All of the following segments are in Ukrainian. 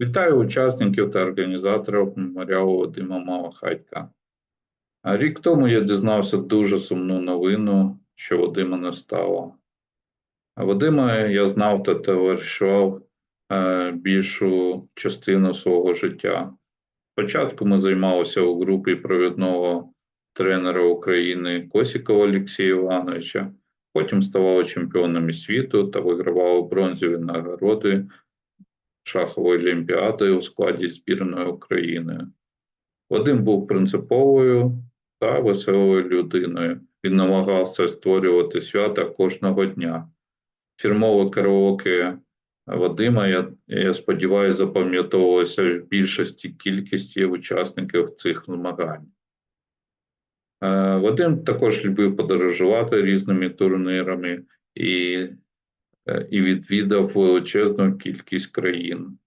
Вітаю учасників та організаторів меморіалу Вадима Малахатька. Рік тому я дізнався дуже сумну новину, що Вадима не стало. Вадима я знав та товаришував е, більшу частину свого життя. Спочатку ми займалися у групі провідного тренера України Косікова Олексія Івановича, потім ставали чемпіонами світу та вигравали бронзові нагороди шахової олімпіади у складі збірної України. Вадим був принциповою та веселою людиною. Він намагався створювати свята кожного дня. Фірмове караоке Вадима, я, я сподіваюся, запам'ятовувалося в більшості кількості учасників цих змагань. Е, Вадим також любив подорожувати різними турнірами і і відвідав величезну кількість країн.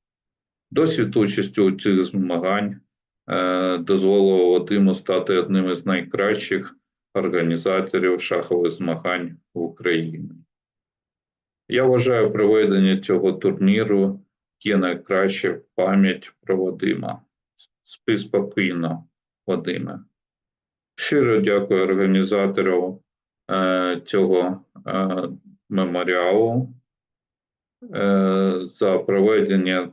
Досвід участі у цих змагань е, дозволив Вадиму стати одним із найкращих організаторів шахових змагань в Україні. Я вважаю, проведення цього турніру є найкраща пам'ять про Вадима. Спи спокійно, Вадиме. Щиро дякую організатору е, цього е, меморіалу е, за проведення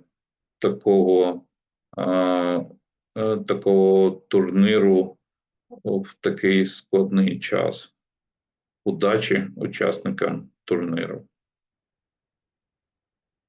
такого, е, такого турніру в такий складний час. Удачі учасникам турніру.